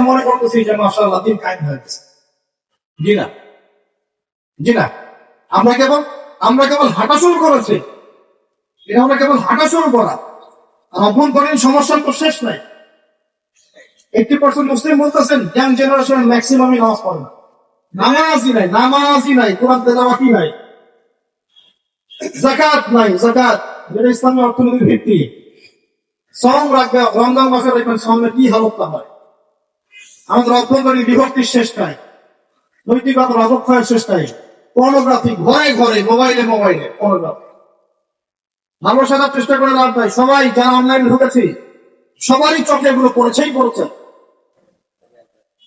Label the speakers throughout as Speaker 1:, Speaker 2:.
Speaker 1: মনে করতেছি যে মাসাল্লাহ দিন কায়েম হয়ে গেছে। জি না। জি না। আমরা কেবল আমরা কেবল হাঁটা শুরু করেছি। এটা আমরা কেবল হাঁটা শুরু করা। আর অভ্যন্তরীণ সমস্যার তো শেষ নাই। এইটি পার্সেন্ট মুসলিম বলতেছেন ইয়াং জেনারেশন ম্যাক্সিমামই নামাজ পড়ে না। নামাজই নাই নামাজই নাই, কোরআন তেলাওয়াতই নাই। জাকাত নাই জাকাত যেটা ইসলামী অর্থনীতির ভিত্তি। সম রাখবে, রমজান মাসে দেখবেন সঙ্গে কি হালতটা হয়। আমাদের অভ্যন্তরীণ বিভক্তির শেষ নাই। নৈতিকতার অবক্ষয়ের শেষ নাই। পর্নোগ্রাফি ঘরে ঘরে মোবাইলে মোবাইলে পর্নোগ্রাফি মানুষ সাজার চেষ্টা করে লাভ নাই। সবাই যারা অনলাইনে ঢুকেছি, সবারই চোখে এগুলো পড়েছেই পড়েছে।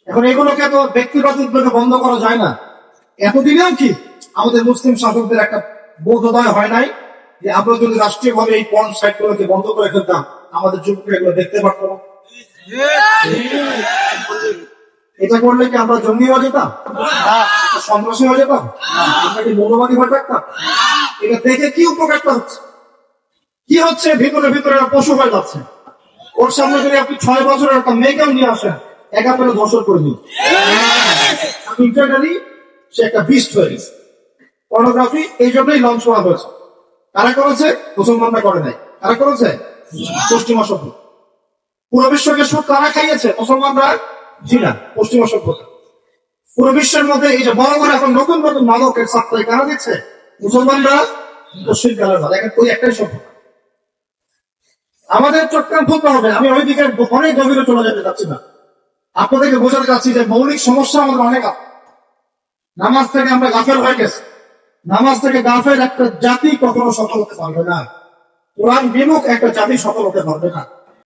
Speaker 1: এখন এগুলোকে তো ব্যক্তিগত উদ্যোগে বন্ধ করা যায় না। এতদিনেও কি আমাদের মুসলিম শাসকদের একটা বোধোদয় হয় নাই যে আমরা যদি রাষ্ট্রীয়ভাবে এই পর্ন সাইট গুলোকে বন্ধ করে ফেলতাম, আমাদের যুবকরা এগুলো দেখতে পারতো না। এটা করলে কি আমরা জঙ্গি হয়ে। যেতাম সন্ত্রাসী হয়ে যেতাম? আমরা কি মৌলবাদী হয়ে থাকতাম এটা দেখে কি উপকারটা হচ্ছে? কি হচ্ছে? ভিতরে ভিতরে পশু হয়ে যাচ্ছে। ওর সামনে যদি আপনি ছয় বছরের একটা মেয়েকেও নিয়ে আসেন একা পেলে ধর্ষণ করে দিন। ইন্টারনালি সে একটা বিস্ট হয়ে গেছে। পর্নোগ্রাফি এই জন্যই লঞ্চ করা হয়েছে। কারা করেছে? মুসলমানরা করে নাই। কারা করেছে? পশ্চিমা সভ্য। পুরো বিশ্বকে সুদ কারা খাইয়েছে মুসলমানরা জি না। পশ্চিমা সভ্যতা। পুরো বিশ্বের মধ্যে এই যে বড় বড় এখন নতুন নতুন মাদকের সাপ্লাই কারা দিচ্ছে মুসলমানরা পশ্চিম কালের এখন ওই একটাই সভ্যতা। আমাদের খুলতে হবে। আমি ওই দিকে অনেক গভীরে চলে যেতে চাচ্ছি না। আপনাদেরকে বোঝাতে চাচ্ছি যে মৌলিক সমস্যা আমাদের অনেক নামাজ থেকে আমরা গাফের হয়ে গেছি। নামাজ থেকে গাফের একটা জাতি কখনো সফল হতে পারবে না। কোরআন বিমুখ একটা জাতি সফল হতে পারবে না।